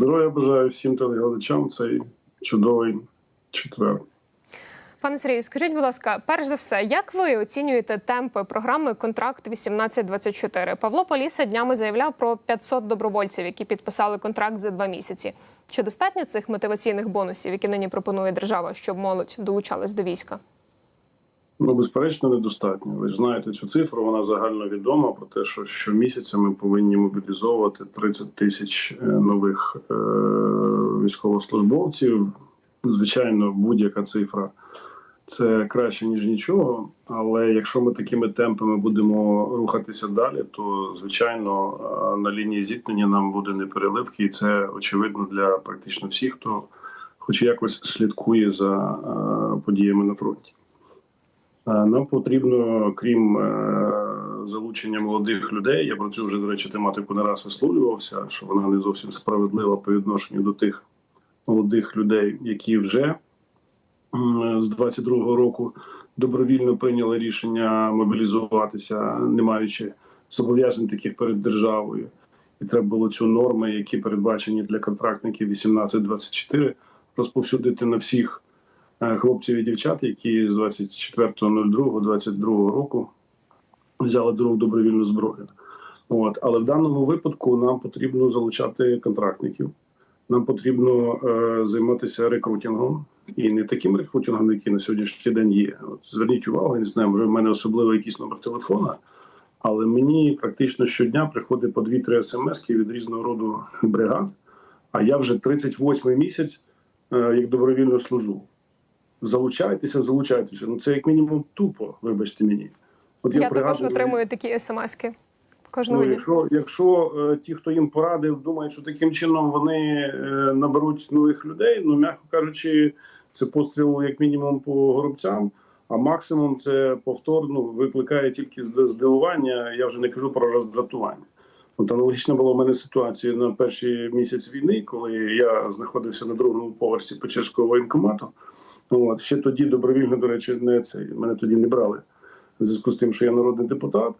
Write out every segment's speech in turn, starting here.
Здоров'я бажаю всім телеглядачам цей чудовий четвер. Пане Сергію, скажіть, будь ласка, перш за все, як ви оцінюєте темпи програми Контракт 1824 Павло Поліса днями заявляв про 500 добровольців, які підписали контракт за два місяці. Чи достатньо цих мотиваційних бонусів, які нині пропонує держава, щоб молодь долучалась до війська? Ну, безперечно, недостатньо. Ви знаєте цю цифру, вона загальновідома про те, що щомісяця ми повинні мобілізовувати 30 тисяч е, нових е- військовослужбовців. Звичайно, будь-яка цифра це краще ніж нічого. Але якщо ми такими темпами будемо рухатися далі, то звичайно е, на лінії зіткнення нам буде непереливки, і це очевидно для практично всіх, хто хоч якось слідкує за е, подіями на фронті. Е, Нам потрібно, крім е, залучення молодих людей, я про цю вже, до речі, тематику не раз висловлювався, що вона не зовсім справедлива по відношенню до тих молодих людей, які вже з 22-го року добровільно прийняли рішення мобілізуватися, не маючи зобов'язань таких перед державою. І треба було цю норми, які передбачені для контрактників 18-24, розповсюдити на всіх хлопців і дівчат, які з 24.02.22 року взяли до рук добровільну зброю. От, але в даному випадку нам потрібно залучати контрактників. Нам потрібно е, займатися рекрутингом і не таким рекрутингом, який на сьогоднішній день є. От зверніть увагу, я не знаю, може в мене особливо якийсь номер телефона, але мені практично щодня приходить по 2-3 смс від різного роду бригад. А я вже 38 місяць е, як добровільно служу. Залучайтеся, залучайтеся. Ну це як мінімум тупо, вибачте мені. От Я, також пригадую- отримую такі смски кожного Ну, дня. якщо якщо е, ті, хто їм порадив, думають, що таким чином вони е, наберуть нових людей, ну м'яко кажучи, це постріл як мінімум по горобцям, а максимум це повтор ну, викликає тільки зд- здивування. Я вже не кажу про роздратування. От аналогічна була в мене ситуація на перший місяць війни, коли я знаходився на другому поверсі Печерського воєнкомату. От ще тоді добровільно, до речі, не це мене тоді не брали в зв'язку з тим, що я народний депутат.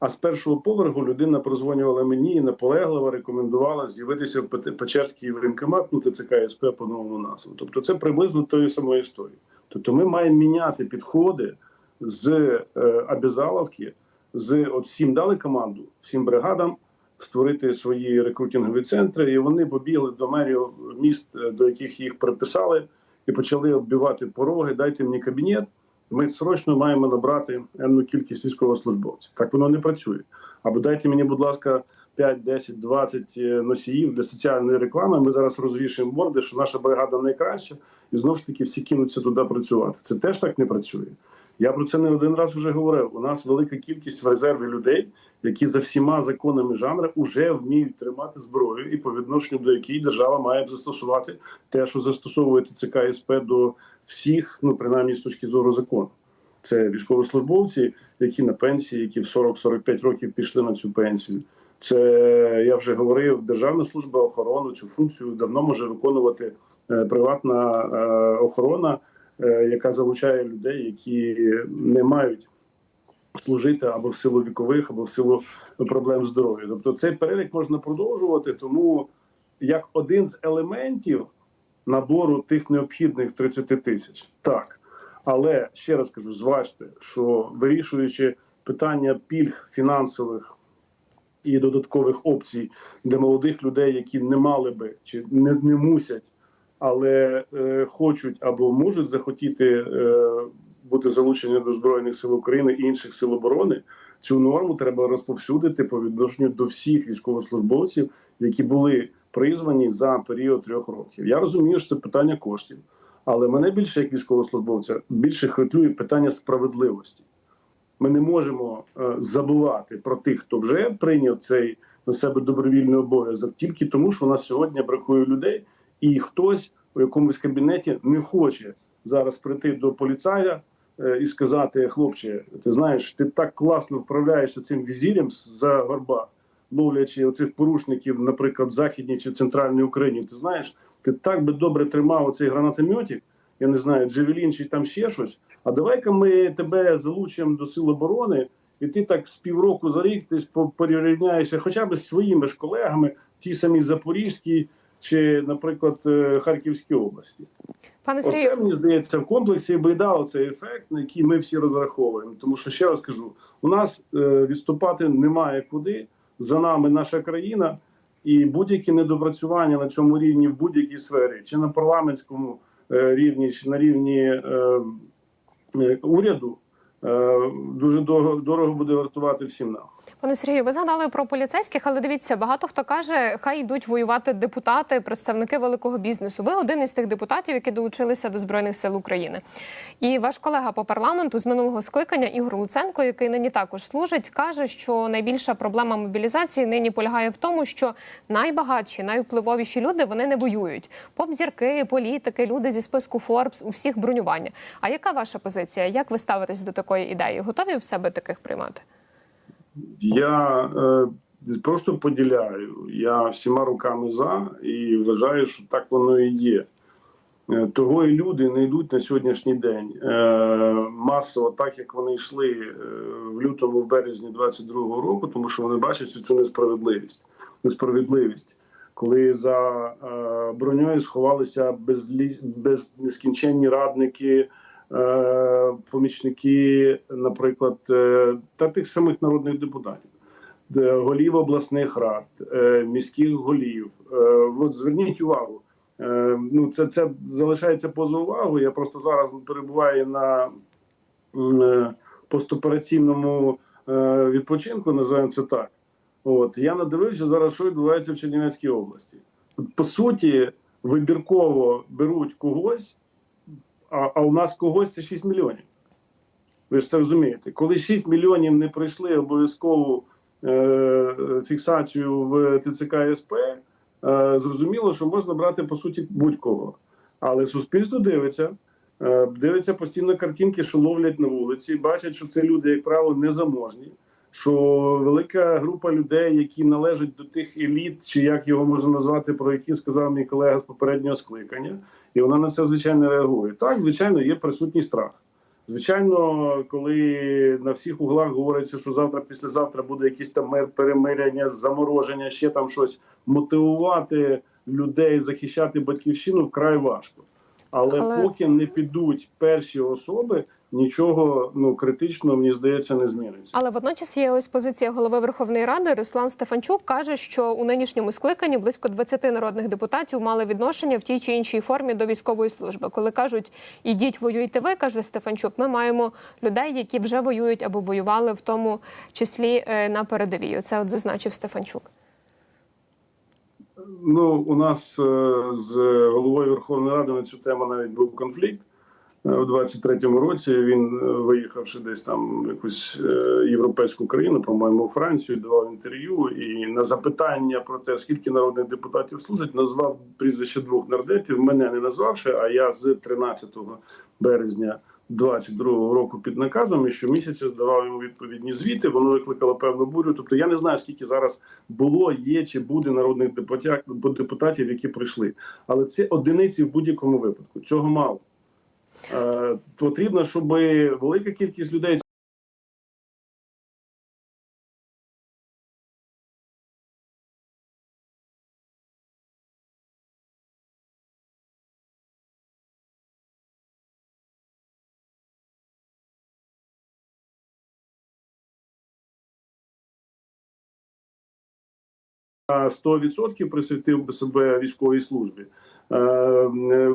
А з першого поверху людина прозвонювала мені і наполегливо рекомендувала з'явитися в Печерський воєнкомат, ну ТЦК СП по новому назву. Тобто це приблизно тої самої історії. Тобто ми маємо міняти підходи з е, обязаловки, з от всім дали команду, всім бригадам створити свої рекрутингові центри, і вони побігли до мерів міст, до яких їх приписали, і почали оббивати пороги. Дайте мені кабінет. Ми срочно маємо набрати енну кількість військовослужбовців. Так воно не працює. Або дайте мені, будь ласка, 5, 10, 20 е, носіїв для соціальної реклами. Ми зараз розвішуємо борди, що наша бригада найкраща, і знову ж таки всі кинуться туди працювати. Це теж так не працює. Я про це не один раз вже говорив. У нас велика кількість в резерві людей, які за всіма законами жанру вже вміють тримати зброю, і по відношенню до якої держава має б застосувати те, що застосовує ТЦК СП до всіх, ну принаймні з точки зору закону. Це військовослужбовці, які на пенсії, які в 40-45 років пішли на цю пенсію. Це я вже говорив, Державна служба охорони цю функцію давно може виконувати е, приватна е, охорона, яка залучає людей, які не мають служити або в силу вікових, або в силу проблем здоров'я. Тобто цей перелік можна продовжувати, тому як один з елементів набору тих необхідних 30 тисяч. Так. Але ще раз кажу, зважте, що вирішуючи питання пільг фінансових і додаткових опцій для молодих людей, які не мали би чи не, не мусять, але е, хочуть або можуть захотіти е, бути залучені до Збройних сил України і інших сил оборони, цю норму треба розповсюдити по відношенню до всіх військовослужбовців, які були призвані за період трьох років. Я розумію, що це питання коштів, але мене більше як військовослужбовця більше хвилює питання справедливості. Ми не можемо е, забувати про тих, хто вже прийняв цей на себе добровільний обов'язок, тільки тому, що у нас сьогодні бракує людей, і хтось у якомусь кабінеті не хоче зараз прийти до поліцая е, і сказати: хлопче, ти знаєш, ти так класно вправляєшся цим візірем за горба, ловлячи оцих порушників, наприклад, в західній чи центральній Україні. Ти знаєш, ти так би добре тримав оцей гранатометик, я не знаю, Джевелін чи там ще щось. А давай-ка ми тебе залучимо до сил оборони, і ти так з півроку за рік ти по- порівняєшся хоча б з своїми ж колегами, ті самі запорізькі чи, наприклад, е, Харківській області. Пане Оце мені здається в комплексі би дало цей ефект, на який ми всі розраховуємо. Тому що ще раз кажу: у нас е, відступати немає куди. За нами наша країна, і будь-які недопрацювання на цьому рівні в будь-якій сфері, чи на парламентському е, рівні, чи на рівні уряду, дуже дорого, дорого буде вартувати всім нам. Пане Сергію, ви згадали про поліцейських, але дивіться, багато хто каже, хай йдуть воювати депутати, представники великого бізнесу. Ви один із тих депутатів, які долучилися до збройних сил України. І ваш колега по парламенту з минулого скликання Ігор Луценко, який нині також служить, каже, що найбільша проблема мобілізації нині полягає в тому, що найбагатші, найвпливовіші люди вони не воюють. Поп-зірки, політики, люди зі списку Форбс, у всіх бронювання. А яка ваша позиція? Як ви ставитесь до такої ідеї? Готові в себе таких приймати? Я е, просто поділяю. Я всіма руками за і вважаю, що так воно і є. Е, Того і люди не йдуть на сьогоднішній день е, масово, так як вони йшли в лютому, в березні 22-го року, тому що вони бачать цю несправедливість. Несправедливість, коли за броньою сховалися безлі... без нескінченні радники, помічники, наприклад, е, та тих самих народних депутатів, голів обласних рад, е, міських голів. Е, От зверніть увагу. Е, Ну, це, це залишається поза увагою. Я просто зараз перебуваю на е, постопераційному е, відпочинку, називаємо це так. От я надивився зараз, що відбувається в Чернівецькій області. По суті, вибірково беруть когось, а, а у нас когось це 6 мільйонів. Ви ж це розумієте. Коли 6 мільйонів не пройшли обов'язкову е, фіксацію в ТЦК СП, е, зрозуміло, що можна брати по суті будь-кого. Але суспільство дивиться, е, дивиться постійно картинки, що ловлять на вулиці, бачать, що це люди, як правило, незаможні. Що велика група людей, які належать до тих еліт, чи як його можна назвати, про які сказав мій колега з попереднього скликання, і вона на це звичайно реагує. Так, звичайно, є присутній страх. Звичайно, коли на всіх углах говориться, що завтра, післязавтра буде якісь там мир, перемиряння, замороження, ще там щось мотивувати людей захищати батьківщину вкрай важко. Але, Але- поки не підуть перші особи, нічого ну критично мені здається не зміниться. Але водночас є ось позиція голови Верховної Ради Руслан Стефанчук каже, що у нинішньому скликанні близько 20 народних депутатів мали відношення в тій чи іншій формі до військової служби. Коли кажуть ідіть, воюйте ви, каже Стефанчук. Ми маємо людей, які вже воюють або воювали, в тому числі е, на передовій. Це от зазначив Стефанчук. Ну, у нас е, з головою Верховної Ради на цю тему навіть був конфлікт у 23-му році. Він, е, виїхавши десь там якусь е, європейську країну, по-моєму, Францію, давав інтерв'ю. І на запитання про те, скільки народних депутатів служить, назвав прізвище двох нардепів. Мене не назвавши, а я з 13 березня. 22-го року під наказом і щомісяця здавав йому відповідні звіти. Воно викликало певну бурю. Тобто я не знаю, скільки зараз було, є чи буде народних депутатів, які прийшли. Але це одиниці в будь-якому випадку. Цього мало. Е, потрібно, щоб велика кількість людей. на 100% присвятив би себе військовій службі. Е,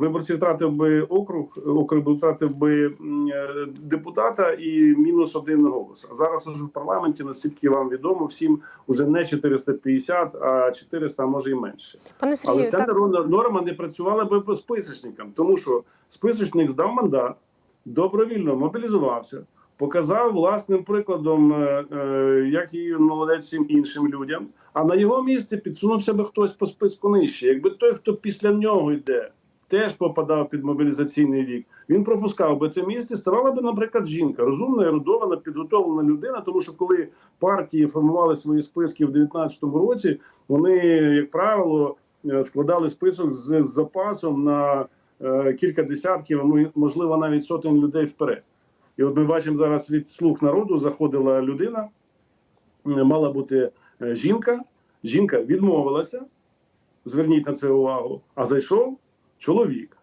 Виборці втратив би округ, округ би втратив би е, депутата і мінус один голос. А зараз уже в парламенті, наскільки вам відомо, всім уже не 450, а 400, а може і менше. Пане Але Сергію, ця так норма- норма не працювала би по списочникам, тому що списочник здав мандат, добровільно мобілізувався, показав власним прикладом, е, е, як і молодець всім іншим людям. А на його місці підсунувся би хтось по списку нижче. Якби той, хто після нього йде, теж попадав під мобілізаційний вік, він пропускав би це місце. Ставала би, наприклад, жінка, розумна, ерудована, підготовлена людина. Тому що коли партії формували свої списки в 2019 році, вони, як правило, е, складали список з, запасом на кілька десятків, мо- можливо, навіть сотень людей вперед. І от ми бачимо зараз від слуг народу заходила людина, е, мала бути е, жінка. Жінка відмовилася, Зверніть на це увагу. А зайшов чоловік.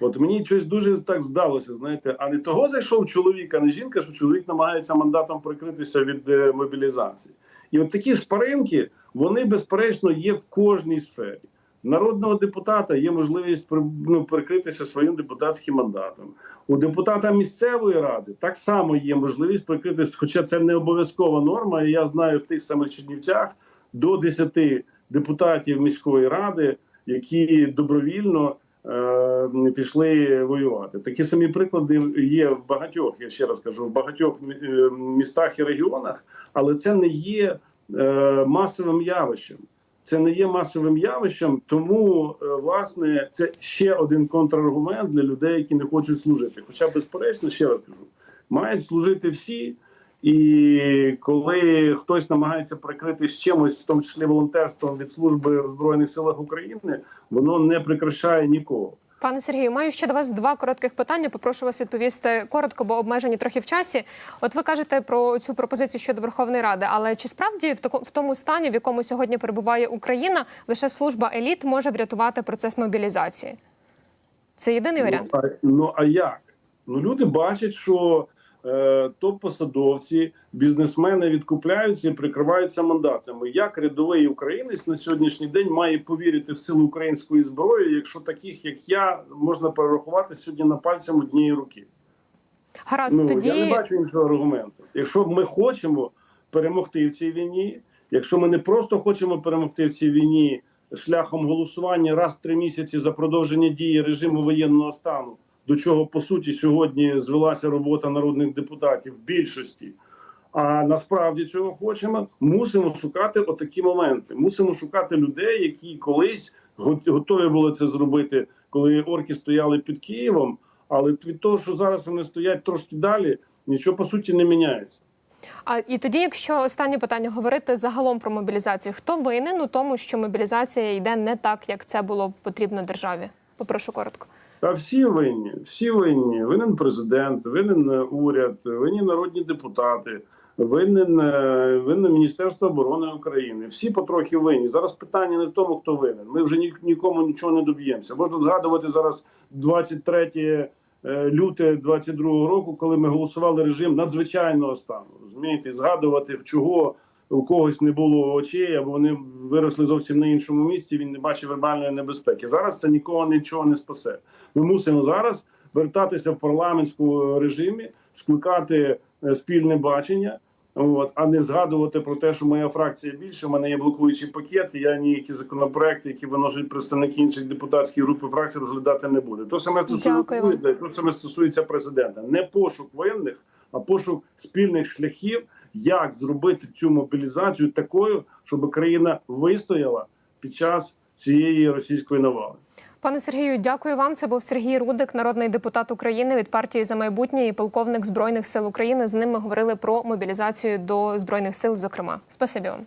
От мені щось дуже так здалося, знаєте, а не того зайшов чоловік, а не жінка, що чоловік намагається мандатом прикритися від е, мобілізації. І от такі шпаринки, вони безперечно є в кожній сфері. Народного депутата є можливість ну, прикритися своїм депутатським мандатом. У депутата місцевої ради так само є можливість прикритися, хоча це не обов'язкова норма. Я знаю в тих самих Чернівцях до 10 депутатів міської ради, які добровільно е, пішли воювати. Такі самі приклади є в багатьох. Я ще раз кажу, в багатьох е, містах і регіонах, але це не є е, масовим явищем. Це не є масовим явищем, тому е, власне це ще один контраргумент для людей, які не хочуть служити. Хоча, безперечно, ще раз кажу, мають служити всі. І коли хтось намагається прикритись чимось, в тому числі волонтерством від служби в збройних силах України, воно не прикрашає нікого. Пане Сергію, маю ще до вас два коротких питання. Попрошу вас відповісти коротко, бо обмежені трохи в часі. От ви кажете про цю пропозицію щодо Верховної Ради, але чи справді в в тому стані, в якому сьогодні перебуває Україна, лише служба еліт може врятувати процес мобілізації? Це єдиний варіант. Ну а, ну а як? Ну люди бачать, що топ-посадовці, бізнесмени відкупляються і прикриваються мандатами. Як рядовий українець на сьогоднішній день має повірити в силу української зброї, якщо таких як я можна перерахувати сьогодні на пальцям однієї руки? Гаразд, Ну тоді я не бачу іншого аргументу. Якщо ми хочемо перемогти в цій війні, якщо ми не просто хочемо перемогти в цій війні шляхом голосування раз в три місяці за продовження дії режиму воєнного стану, до чого по суті сьогодні звелася робота народних депутатів в більшості. А насправді цього хочемо, мусимо шукати отакі моменти. Мусимо шукати людей, які колись готові були це зробити, коли орки стояли під Києвом. Але від того, що зараз вони стоять трошки далі, нічого по суті не міняється. а і тоді, якщо останнє питання говорити загалом про мобілізацію, хто винен у тому, що мобілізація йде не так, як це було потрібно державі? Попрошу коротко. Та всі винні, всі винні. Винен президент, винен е, уряд, винні народні депутати, винен, е, винне Міністерство оборони України. Всі потрохи винні. Зараз питання не в тому, хто винен. Ми вже нікому нічого не доб'ємося. Можна згадувати зараз 23 е, люте 22 року, коли ми голосували режим надзвичайного стану. Розумієте, згадувати чого. У когось не було очей, або вони виросли зовсім на іншому місці. Він не бачив вербальної небезпеки. Зараз це нікого нічого не спасе. Ми мусимо зараз вертатися в парламентському режимі, скликати е, спільне бачення, от, а не згадувати про те, що моя фракція більше. У мене є блокуючий пакет. і Я ніякі законопроекти, які виносять представники інших депутатських груп і фракцій, розглядати не буду. То саме стосується, то саме стосується президента. Не пошук винних, а пошук спільних шляхів, як зробити цю мобілізацію такою, щоб країна вистояла під час цієї російської навали. Пане Сергію, дякую вам. Це був Сергій Рудик, народний депутат України від партії за майбутнє і полковник збройних сил України. З ним ми говорили про мобілізацію до збройних сил. Зокрема, спасибі вам.